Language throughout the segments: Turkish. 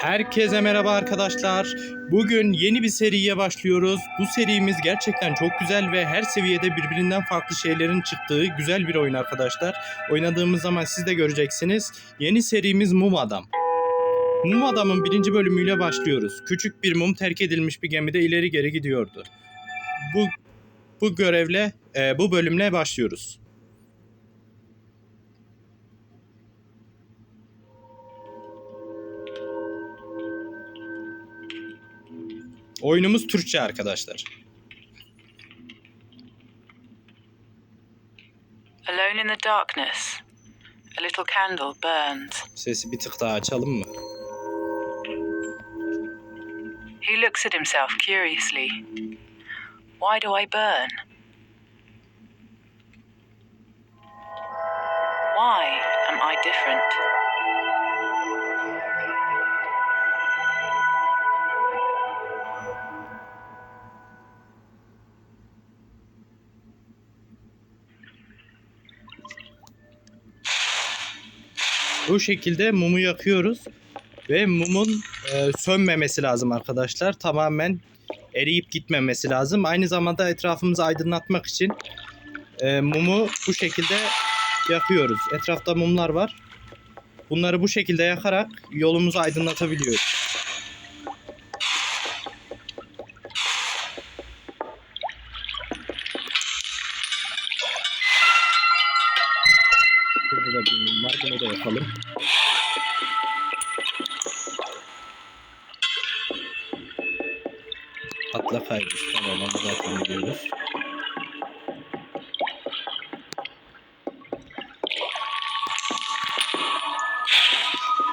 Herkese merhaba arkadaşlar. Bugün yeni bir seriye başlıyoruz. Bu serimiz gerçekten çok güzel ve her seviyede birbirinden farklı şeylerin çıktığı güzel bir oyun arkadaşlar. Oynadığımız zaman siz de göreceksiniz. Yeni serimiz Mum Adam. Mum Adam'ın birinci bölümüyle başlıyoruz. Küçük bir mum terk edilmiş bir gemide ileri geri gidiyordu. Bu bu görevle, e, bu bölümle başlıyoruz. Oyunumuz Türkçe arkadaşlar. Alone in the darkness, a little candle burns. Sesi bir tık daha açalım mı? He looks at himself curiously. Why do I burn? Why am I different? Bu şekilde mumu yakıyoruz ve mumun e, sönmemesi lazım arkadaşlar. Tamamen eriyip gitmemesi lazım. Aynı zamanda etrafımızı aydınlatmak için e, mumu bu şekilde yakıyoruz. Etrafta mumlar var. Bunları bu şekilde yakarak yolumuzu aydınlatabiliyoruz. Onu zaten biliyoruz.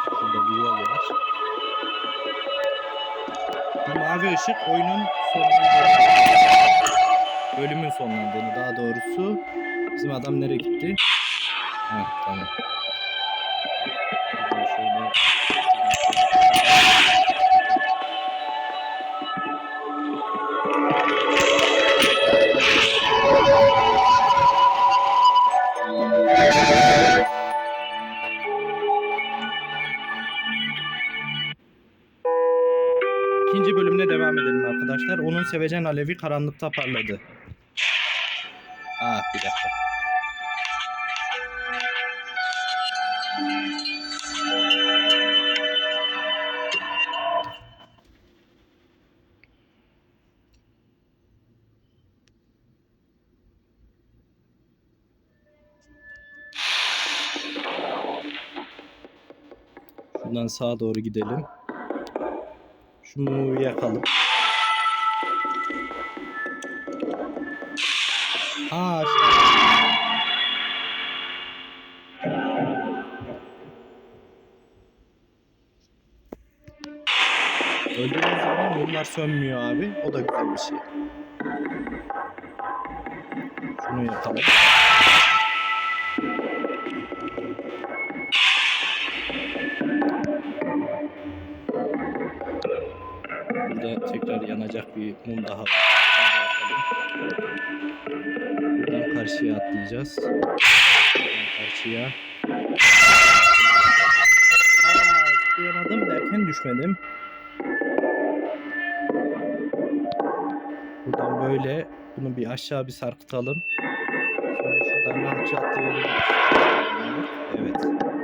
Şurada bir yol var. Bu mavi ışık oyunun sonlandığını, bölümün sonlandığını daha doğrusu. Bizim adam nereye gitti? Ha tamam. Şöyle- İkinci bölümle devam edelim arkadaşlar. Onun sevecen alevi karanlıkta parladı. Aa bir dakika. Şuradan sağa doğru gidelim. Şu mumu yakalım. Aa, şu- Öldüğümüz zaman mumlar sönmüyor abi. O da güzel bir şey. Şunu yakalım. Burada tekrar yanacak bir mum daha var. Buradan karşıya atlayacağız. Buradan karşıya. Aa, zıplayamadım derken düşmedim. Buradan böyle bunu bir aşağı bir sarkıtalım. Sonra şuradan rahatça atlayabiliriz. Evet.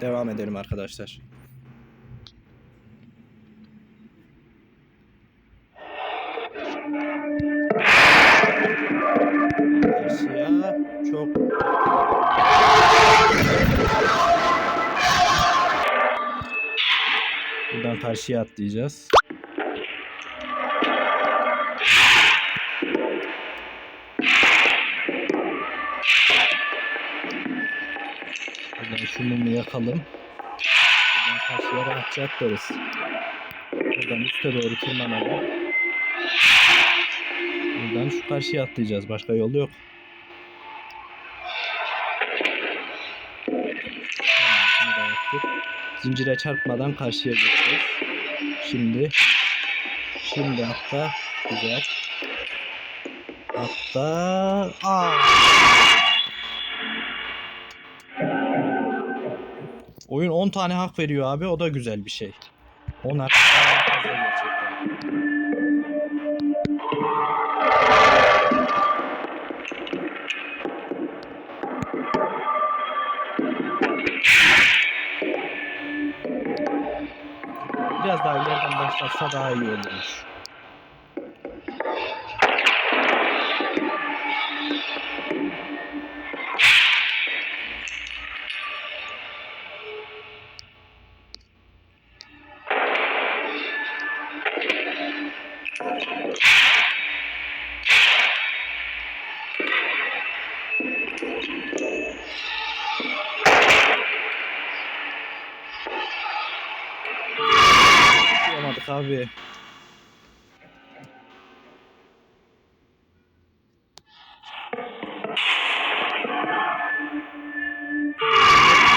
Devam edelim arkadaşlar. Siyah çok Buradan karşıya atlayacağız. Mumu yakalım. Buradan karşıya rahatça atlarız. Buradan üste doğru tırmanalım. Buradan şu karşıya atlayacağız. Başka yol yok. Zincire çarpmadan karşıya geçeceğiz. Şimdi şimdi hatta güzel. Hatta aa. Oyun 10 tane hak veriyor abi. O da güzel bir şey. 10 hak. Biraz daha ileriden başlatsa daha iyi olurmuş.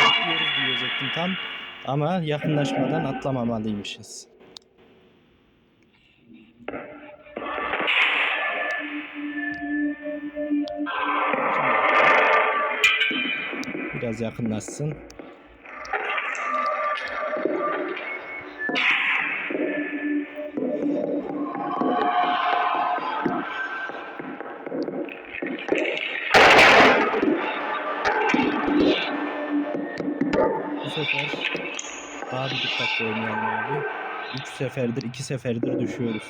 Atlıyoruz diyecektim tam. Ama yakınlaşmadan atlamamalıymışız. Biraz yakınlaşsın. Sefer daha bir dikkatli oynayalım abi. 3 seferdir, 2 seferdir düşüyoruz.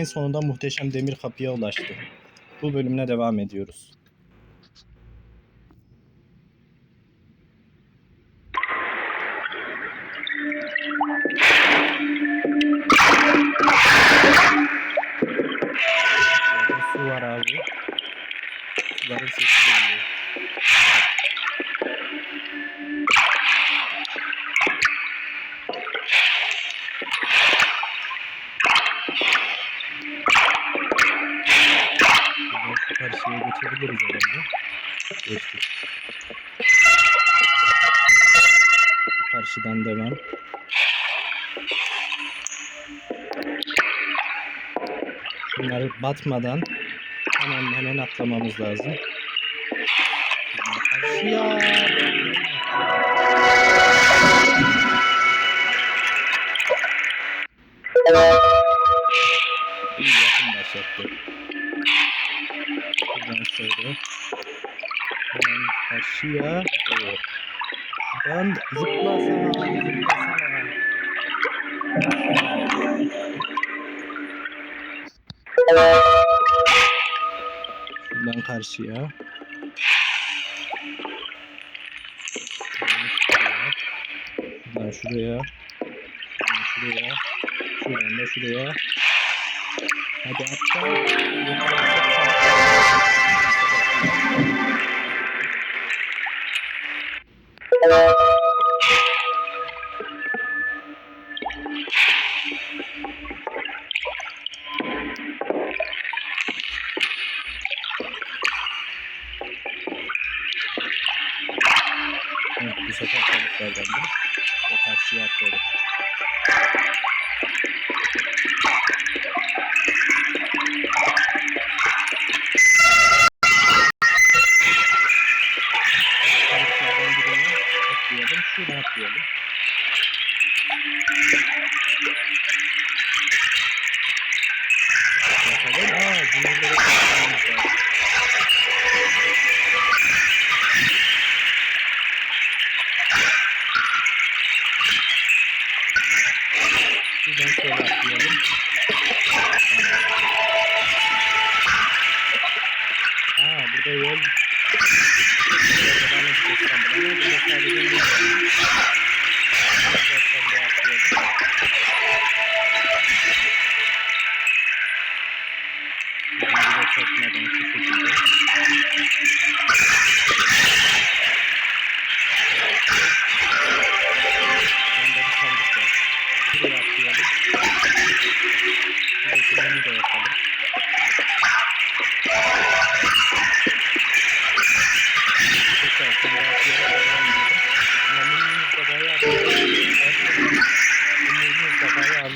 En sonunda muhteşem demir kapıya ulaştı. Bu bölümüne devam ediyoruz. Su var abi. Suların sesi geliyor. Batmadan hemen hemen atlamamız lazım. Karşıya. İyi yakın başlattı. Buradan şöyle. Hemen karşıya. Evet. Buradan zıplasana. Zıplasana. Şuradan karşıya. Şuradan şuraya. Şuradan şuraya. Şuradan da şuraya. Hadi atla. Çabuklardan da o karşıya atlayalım. Şuradan atlayalım. Bakalım. Aa, cümleleri katlamamız lazım. Şuradan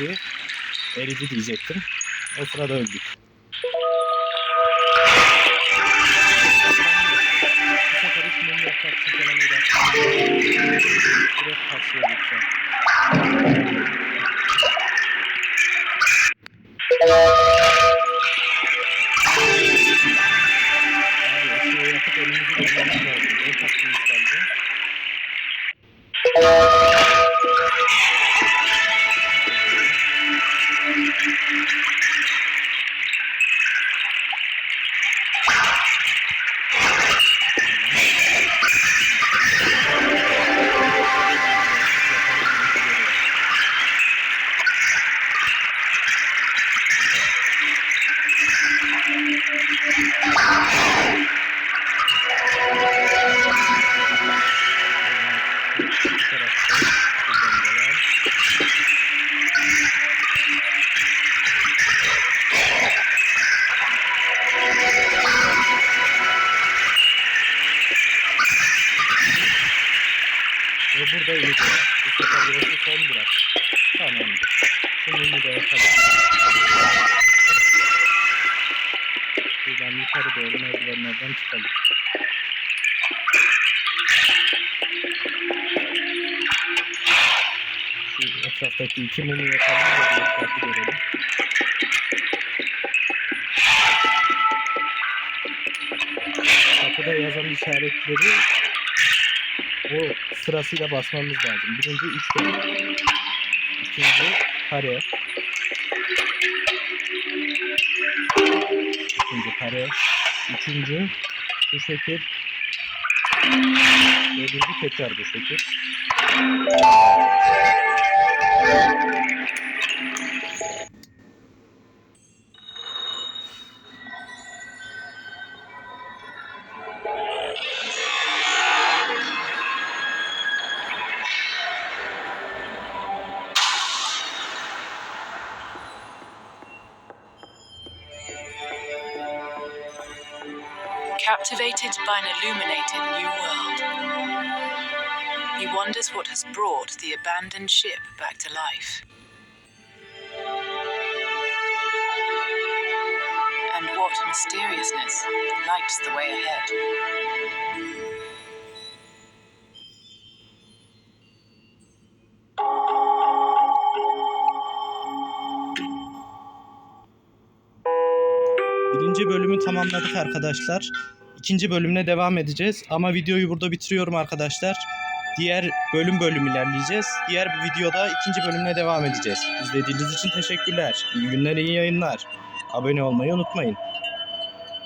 Bir eridi diyecektim. O sırada öldük. Bu sefer hiç mum yok taksi falan uğraşmıyorum. Tarafta. Son durak. Tamamdır. Şimdi de yapalım. Buradan yukarı doğru merdivenlerden çıkalım. Şu etraftaki iki mumu yakalım da bir etrafı görelim. Kapıda yazan işaretleri o sırasıyla basmamız lazım. Birinci üçgen. İkinci kare. İkinci kare. Üçüncü bu şekil. Dördüncü tekrar bu şekil. Captivated by an illuminated new world. He wonders what has brought the abandoned ship back to life. And what mysteriousness lights the way ahead. Birinci bölümü tamamladık arkadaşlar. İkinci bölümüne devam edeceğiz. Ama videoyu burada bitiriyorum arkadaşlar. Diğer bölüm bölüm ilerleyeceğiz. Diğer videoda ikinci bölümüne devam edeceğiz. İzlediğiniz için teşekkürler. İyi günler, iyi yayınlar. Abone olmayı unutmayın.